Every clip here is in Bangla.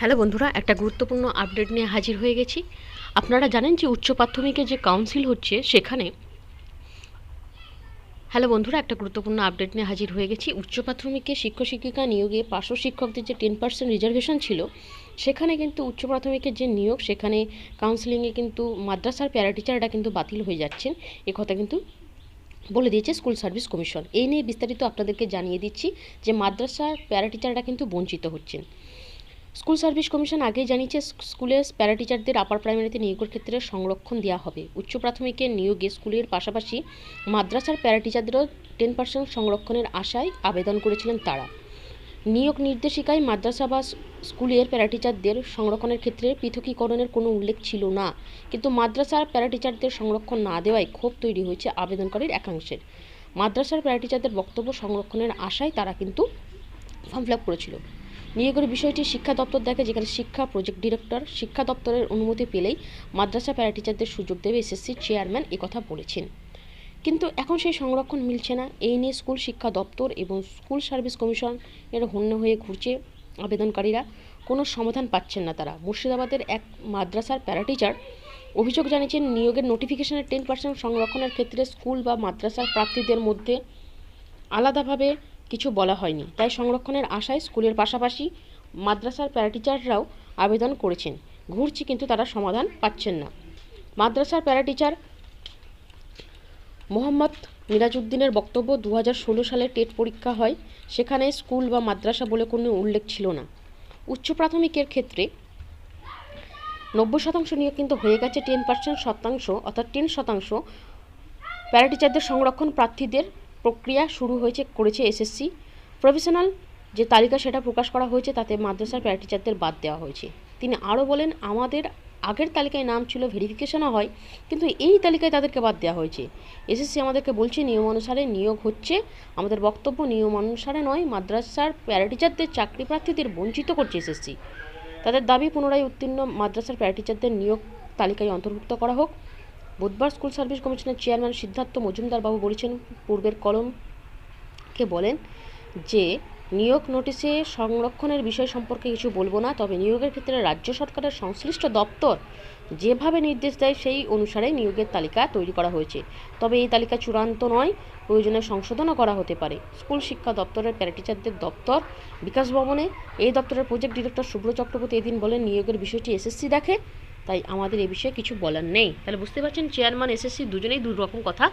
হ্যালো বন্ধুরা, একটা গুরুত্বপূর্ণ আপডেট নিয়ে হাজির হয়ে গেছি। আপনারা জানেন যে উচ্চ প্রাথমিকে যে কাউন্সিল হচ্ছে, সেখানে হ্যালো বন্ধুরা, একটা গুরুত্বপূর্ণ আপডেট নিয়ে হাজির হয়ে গেছি। উচ্চ প্রাথমিকে শিক্ষক, শিক্ষিকা নিয়োগে পার্শ্ব শিক্ষকদের যে টেন পার্সেন্ট রিজার্ভেশন ছিল, সেখানে কিন্তু উচ্চ প্রাথমিকের যে নিয়োগ, সেখানে কাউন্সিলিংয়ে কিন্তু মাদ্রাসার প্যারা টিচাররা কিন্তু বাতিল হয়ে যাচ্ছেন। এ কথা কিন্তু বলে দিয়েছে স্কুল সার্ভিস কমিশন এই নিয়ে বিস্তারিত আপনাদেরকে জানিয়ে দিচ্ছি যে মাদ্রাসার প্যারা টিচাররা কিন্তু বঞ্চিত হচ্ছেন। স্কুল সার্ভিস কমিশন আগেই জানিয়েছে, স্ক- স্কুলের প্যারা টিচারদের আপার প্রাইমারিতে নিয়োগের ক্ষেত্রে সংরক্ষণ দেওয়া হবে। উচ্চ প্রাথমিকের নিয়োগে স্কুলের পাশাপাশি মাদ্রাসার প্যারা টিচারদেরও টেন পার্সেন্ট সংরক্ষণের আশায় আবেদন করেছিলেন তারা। নিয়োগ নির্দেশিকায় মাদ্রাসা বা স্কুলের প্যারা টিচারদের সংরক্ষণের ক্ষেত্রে পৃথকীকরণের কোনো উল্লেখ ছিল না। কিন্তু মাদ্রাসার প্যারা টিচারদের সংরক্ষণ না দেওয়ায় ক্ষোভ তৈরি হয়েছে আবেদনকারীর একাংশের। মাদ্রাসার প্যারা টিচারদের বক্তব্য সংরক্ষণের আশায় তারা কিন্তু ফর্ম ফিল করেছিল। নিয়োগের বিষয়টি শিক্ষা দপ্তর দেখে, যেখানে শিক্ষা প্রজেক্ট ডিরেক্টর শিক্ষা দপ্তরের অনুমতি পেলেই মাদ্রাসা প্যারা টিচারদের সুযোগ দেবে এসএসসি চেয়ারম্যান কথা বলেছেন। কিন্তু এখন সেই সংরক্ষণ মিলছে না। এই নিয়ে স্কুল শিক্ষা দপ্তর এবং স্কুল সার্ভিস কমিশন এর হন্য হয়ে ঘুরছে আবেদনকারীরা। কোনো সমাধান পাচ্ছেন না তারা। মুর্শিদাবাদের এক মাদ্রাসার প্যারা টিচার অভিযোগ জানিয়েছেন, নিয়োগের নোটিফিকেশনের টেন পার্সেন্ট সংরক্ষণের ক্ষেত্রে স্কুল বা মাদ্রাসার প্রার্থীদের মধ্যে আলাদাভাবে কিছু বলা হয়নি। তাই সংরক্ষণের আশায় স্কুলের পাশাপাশি মাদ্রাসার প্যারাটিচাররাও আবেদন করেছেন। ঘুরছি কিন্তু তারা সমাধান পাচ্ছেন না। মাদ্রাসার প্যারাটিচার মোহাম্মদ মিরাজউদ্দিনের বক্তব্য দু হাজার ষোলো সালে টেট পরীক্ষা হয়, সেখানে স্কুল বা মাদ্রাসা বলে কোনো উল্লেখ ছিল না। উচ্চ প্রাথমিকের ক্ষেত্রে নব্বই শতাংশ নিয়োগ কিন্তু হয়ে গেছে টেন পার্সেন্ট শতাংশ, অর্থাৎ টেন শতাংশ প্যারাটিচারদের সংরক্ষণ প্রার্থীদের প্রক্রিয়া শুরু হয়েছে, করেছে এসএসসি। প্রফেশনাল যে তালিকা সেটা প্রকাশ করা হয়েছে, তাতে মাদ্রাসার প্যারা টিচারদের বাদ দেওয়া হয়েছে। তিনি আরও বলেন, আমাদের আগের তালিকায় নাম ছিল ভেরিফিকেশনও হয়, কিন্তু এই তালিকায় তাদেরকে বাদ দেওয়া হয়েছে। এসএসসি আমাদেরকে বলছে নিয়ম অনুসারে নিয়োগ হচ্ছে। আমাদের বক্তব্য নিয়ম অনুসারে নয়, মাদ্রাসার প্যারাটিচারদের চাকরি প্রার্থীদের বঞ্চিত করছে এসএসসি। তাদের দাবি, পুনরায় উত্তীর্ণ মাদ্রাসার প্যারাটিচারদের নিয়োগ তালিকায় অন্তর্ভুক্ত করা হোক। বুধবার স্কুল সার্ভিস কমিশনের চেয়ারম্যান সিদ্ধার্থ মজুমদার বাবু বলেছেন, পূর্বের কলমকে বলেন যে, নিয়োগ নোটিশে সংরক্ষণের বিষয় সম্পর্কে কিছু বলব না, তবে নিয়োগের ক্ষেত্রে রাজ্য সরকারের সংশ্লিষ্ট দপ্তর যেভাবে নির্দেশ দেয়, সেই অনুসারে নিয়োগের তালিকা তৈরি করা হয়েছে। তবে এই তালিকা চূড়ান্ত নয়, প্রয়োজনে সংশোধনও করা হতে পারে। স্কুল শিক্ষা দপ্তরের প্যারাটিচারদের দপ্তর বিকাশ ভবনে, এই দপ্তরের প্রজেক্ট ডিরেক্টর শুভ্র চক্রবর্তী এদিন বলেন, নিয়োগের বিষয়টি এসএসসি দেখে তাই আমাদের এ বিষয়ে কিছু বলার নেই। তাহলে বুঝতে পারছেন চেয়ারম্যান এসএসসি দুজনেই দু রকম কথা,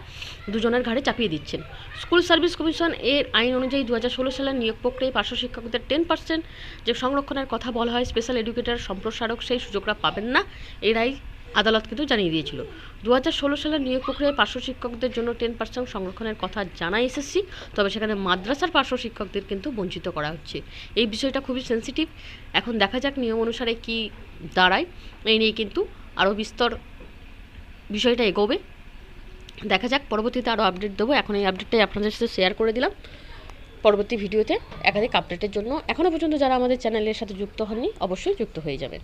দুজনের ঘাড়ে চাপিয়ে দিচ্ছেন। স্কুল সার্ভিস কমিশন এর আইন অনুযায়ী দু হাজার ষোলো সালের নিয়োগ প্রক্রিয়ায় পার্শ্ব শিক্ষকদের টেন পার্সেন্ট যে সংরক্ষণের কথা বলা হয় স্পেশাল এডুকেটর সম্প্রসারক, সেই সুযোগটা পাবেন না। এর আই আদালত কিন্তু জানিয়ে দিয়েছিল। দু হাজার ষোলো সালের নিয়োগ প্রক্রিয়ায় পার্শ্ব শিক্ষকদের জন্য টেন পার্সেন্ট সংরক্ষণের কথা জানায় এসএসসি, তবে সেখানে মাদ্রাসার পার্শ্ব শিক্ষকদের কিন্তু বঞ্চিত করা হচ্ছে। এই বিষয়টা খুবই সেন্সিটিভ এখন দেখা যাক নিয়ম অনুসারে কি দাঁড়ায়। এই নিয়ে কিন্তু আরও বিস্তর বিষয়টা এগোবে। দেখা যাক, পরবর্তীতে আরও আপডেট দেবো। এখন এই আপডেটটাই আপনাদের সাথে শেয়ার করে দিলাম। পরবর্তী ভিডিওতে একাধিক আপডেটের জন্য এখনও পর্যন্ত যারা আমাদের চ্যানেলের সাথে যুক্ত হননি, অবশ্যই যুক্ত হয়ে যাবেন।